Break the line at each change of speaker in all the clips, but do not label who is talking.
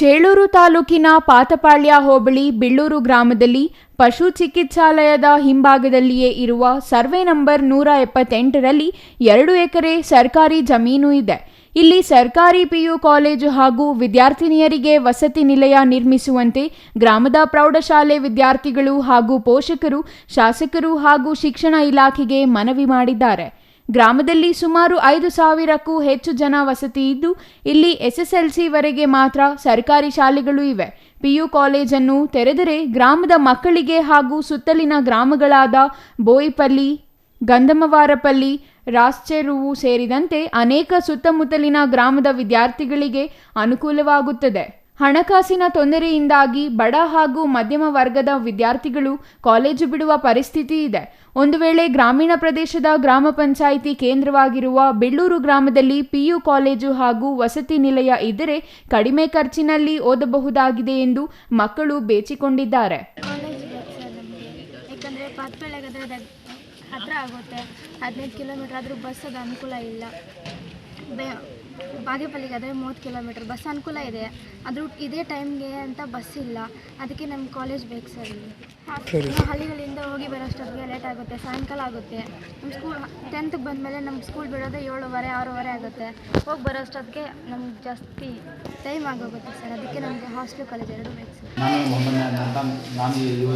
ಚೇಳೂರು ತಾಲೂಕಿನ ಪಾತಪಾಳ್ಯ ಹೋಬಳಿ ಬಿಳ್ಳೂರು ಗ್ರಾಮದಲ್ಲಿ ಪಶು ಚಿಕಿತ್ಸಾಲಯದ ಹಿಂಭಾಗದಲ್ಲಿಯೇ ಇರುವ ಸರ್ವೆ ನಂಬರ್ ನೂರ ಎಪ್ಪತ್ತೆಂಟರಲ್ಲಿ ಎರಡು ಎಕರೆ ಸರ್ಕಾರಿ ಜಮೀನು ಇದೆ. ಇಲ್ಲಿ ಸರ್ಕಾರಿ ಪಿಯು ಕಾಲೇಜು ಹಾಗೂ ವಿದ್ಯಾರ್ಥಿನಿಯರಿಗೆ ವಸತಿ ನಿಲಯ ನಿರ್ಮಿಸುವಂತೆ ಗ್ರಾಮದ ಪ್ರೌಢಶಾಲೆ ವಿದ್ಯಾರ್ಥಿಗಳು ಹಾಗೂ ಪೋಷಕರು, ಶಾಸಕರು ಹಾಗೂ ಶಿಕ್ಷಣ ಇಲಾಖೆಗೆ ಮನವಿ ಮಾಡಿದ್ದಾರೆ. ಗ್ರಾಮದಲ್ಲಿ ಸುಮಾರು ಐದು ಸಾವಿರಕ್ಕೂ ಹೆಚ್ಚು ಜನ ವಸತಿ ಇದ್ದು, ಇಲ್ಲಿ ಎಸ್ಎಸ್ಎಲ್ಸಿವರೆಗೆ ಮಾತ್ರ ಸರ್ಕಾರಿ ಶಾಲೆಗಳು ಇವೆ. ಪಿಯು ಕಾಲೇಜನ್ನು ತೆರೆದರೆ ಗ್ರಾಮದ ಮಕ್ಕಳಿಗೆ ಹಾಗೂ ಸುತ್ತಲಿನ ಗ್ರಾಮಗಳಾದ ಬೋಯಿಪಲ್ಲಿ, ಗಂಧಮವಾರಪಲ್ಲಿ, ರಾಸ್ಚೆರುವು ಸೇರಿದಂತೆ ಅನೇಕ ಸುತ್ತಮುತ್ತಲಿನ ಗ್ರಾಮದ ವಿದ್ಯಾರ್ಥಿಗಳಿಗೆ ಅನುಕೂಲವಾಗುತ್ತದೆ. ಹಣಕಾಸಿನ ತೊಂದರೆಯಿಂದಾಗಿ ಬಡ ಹಾಗೂ ಮಧ್ಯಮ ವರ್ಗದ ವಿದ್ಯಾರ್ಥಿಗಳು ಕಾಲೇಜು ಬಿಡುವ ಪರಿಸ್ಥಿತಿ ಇದೆ. ಒಂದು ವೇಳೆ ಗ್ರಾಮೀಣ ಪ್ರದೇಶದ ಗ್ರಾಮ ಪಂಚಾಯಿತಿ ಕೇಂದ್ರವಾಗಿರುವ ಬೆಳ್ಳೂರು ಗ್ರಾಮದಲ್ಲಿ ಪಿಯು ಕಾಲೇಜು ಹಾಗೂ ವಸತಿ ನಿಲಯ ಇದ್ದರೆ ಕಡಿಮೆ ಖರ್ಚಿನಲ್ಲಿ ಓದಬಹುದಾಗಿದೆ ಎಂದು ಮಕ್ಕಳು ಬೇಚಿಕೊಂಡಿದ್ದಾರೆ.
ಹತ್ರ ಆಗುತ್ತೆ. ಹದಿನೈದು ಕಿಲೋಮೀಟರ್ ಆದರೂ ಬಸ್ಸದ ಅನುಕೂಲ ಇಲ್ಲ. ಬೇ ಬಾಗೇಪಲ್ಲಿಗಾದರೆ ಮೂವತ್ತು ಕಿಲೋಮೀಟ್ರ್ ಬಸ್ ಅನುಕೂಲ ಇದೆ. ಅದ್ರ ಇದೇ ಟೈಮ್ಗೆ ಅಂತ ಬಸ್ ಇಲ್ಲ. ಅದಕ್ಕೆ ನಮ್ಮ ಕಾಲೇಜ್ ಬೇಕು ಸರ್ ಇಲ್ಲಿ. ಹಳ್ಳಿಗಳಿಂದ ಹೋಗಿ ಬರೋಷ್ಟೊತ್ತಿಗೆ ಲೇಟ್ ಆಗುತ್ತೆ ಸಾಯಂಕಾಲ ಆಗುತ್ತೆ. ನಮ್ಮ ಸ್ಕೂಲ್ ಟೆಂತ್ಗೆ ಬಂದಮೇಲೆ ನಮ್ಗೆ ಸ್ಕೂಲ್ ಬಿಡೋದೇ ಏಳುವರೆ ಆರೂವರೆ ಆಗುತ್ತೆ. ಹೋಗಿ ಬರೋಷ್ಟೊತ್ತಿಗೆ ನಮ್ಗೆ ಜಾಸ್ತಿ ಟೈಮ್ ಆಗೋಗುತ್ತೆ ಸರ್. ಅದಕ್ಕೆ ನಮಗೆ ಹಾಸ್ಟೆಲ್ ಕಾಲೇಜ್ ಎರಡೂ ಬೇಕು ಸರ್.
ನಾನು ಮೊಹಮ್ಮದ್ ನಾನು ಇವ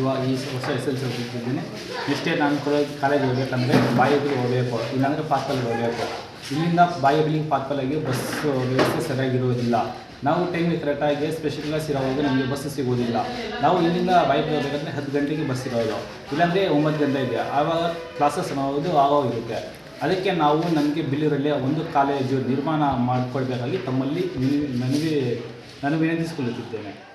ಇವಾಗ ಈ ಹೊಸ ಎಸ್ ಎಲ್ ಸಿ ಓದ್ತಿದ್ದೀನಿ. ನೆಕ್ಸ್ಟ್ ಇಯರ್ ನಾನು ಕಾಲೇಜ್ ಹೋಗ್ಬೇಕಂದ್ರೆ ಬಾಯಿಗೆ ಹೋಗಬೇಕು ಇಲ್ಲಾಂದರೆ ಪಾತ್ಪಲ್ಲಿ ಹೋಗಬೇಕು. ಇಲ್ಲಿಂದ ಬಾಯ್ಬಿಲಿಂಗ್ ಪಾರ್ಕಲ್ಲಾಗಿ ಬಸ್ ವ್ಯವಸ್ಥೆ ಸರಿಯಾಗಿರೋದಿಲ್ಲ. ನಾವು ಟೈಮಿಗೆ ಕರೆಕ್ಟಾಗಿ ಸ್ಪೆಷಲ್ ಕ್ಲಾಸ್ ಇರೋವಾಗ ನಮಗೆ ಬಸ್ ಸಿಗೋದಿಲ್ಲ. ನಾವು ಇಲ್ಲಿಂದ ಬೈಕ್ ಹೋಗಬೇಕಂದ್ರೆ ಹತ್ತು ಗಂಟೆಗೆ ಬಸ್ ಇರೋದು. ಇಲ್ಲಾಂದರೆ ಒಂಬತ್ತು ಗಂಟೆ ಇದೆ. ಆವಾಗ ಕ್ಲಾಸಸ್ ಅನ್ನೋದು ಆಗೋಗಿರುತ್ತೆ. ಅದಕ್ಕೆ ನಾವು ನಮಗೆ ಬಿಲ್ಲಿರಲ್ಲಿ ಒಂದು ಕಾಲೇಜು ನಿರ್ಮಾಣ ಮಾಡಿಕೊಡ್ಬೇಕಾಗಿ ತಮ್ಮಲ್ಲಿ ನನಗೆ ನಾನು ವಿನಂತಿಸಿಕೊಳ್ಳುತ್ತಿದ್ದೇನೆ.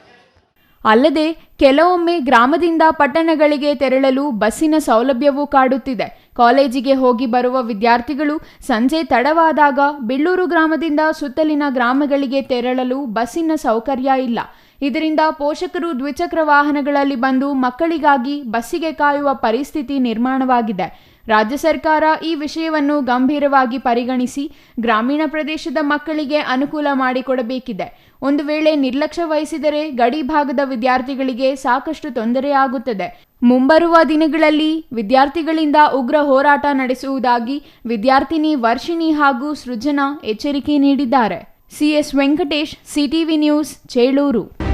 ಅಲ್ಲದೆ ಕೆಲವೊಮ್ಮೆ ಗ್ರಾಮದಿಂದ ಪಟ್ಟಣಗಳಿಗೆ ತೆರಳಲು ಬಸ್ಸಿನ ಸೌಲಭ್ಯವೂ ಕಾಡುತ್ತಿದೆ. ಕಾಲೇಜಿಗೆ ಹೋಗಿ ಬರುವ ವಿದ್ಯಾರ್ಥಿಗಳು ಸಂಜೆ ತಡವಾದಾಗ ಬೆಳ್ಳೂರು ಗ್ರಾಮದಿಂದ ಸುತ್ತಲಿನ ಗ್ರಾಮಗಳಿಗೆ ತೆರಳಲು ಬಸ್ಸಿನ ಸೌಕರ್ಯ ಇಲ್ಲ. ಇದರಿಂದ ಪೋಷಕರು ದ್ವಿಚಕ್ರ ವಾಹನಗಳಲ್ಲಿ ಬಂದು ಮಕ್ಕಳಿಗಾಗಿ ಬಸ್ಸಿಗೆ ಕಾಯುವ ಪರಿಸ್ಥಿತಿ ನಿರ್ಮಾಣವಾಗಿದೆ. ರಾಜ್ಯ ಸರ್ಕಾರ ಈ ವಿಷಯವನ್ನು ಗಂಭೀರವಾಗಿ ಪರಿಗಣಿಸಿ ಗ್ರಾಮೀಣ ಪ್ರದೇಶದ ಮಕ್ಕಳಿಗೆ ಅನುಕೂಲ ಮಾಡಿಕೊಡಬೇಕಿದೆ. ಒಂದು ವೇಳೆ ನಿರ್ಲಕ್ಷ್ಯ ವಹಿಸಿದರೆ ಗಡಿ ಭಾಗದ ವಿದ್ಯಾರ್ಥಿಗಳಿಗೆ ಸಾಕಷ್ಟು ತೊಂದರೆಯಾಗುತ್ತದೆ ಮುಂಬರುವ ದಿನಗಳಲ್ಲಿ ವಿದ್ಯಾರ್ಥಿಗಳಿಂದ ಉಗ್ರ ಹೋರಾಟ ನಡೆಸುವುದಾಗಿ ವಿದ್ಯಾರ್ಥಿನಿ ವರ್ಷಿಣಿ ಹಾಗೂ ಸೃಜನಾ ಎಚ್ಚರಿಕೆ ನೀಡಿದ್ದಾರೆ. CS Venkatesh CTV news, Chelur.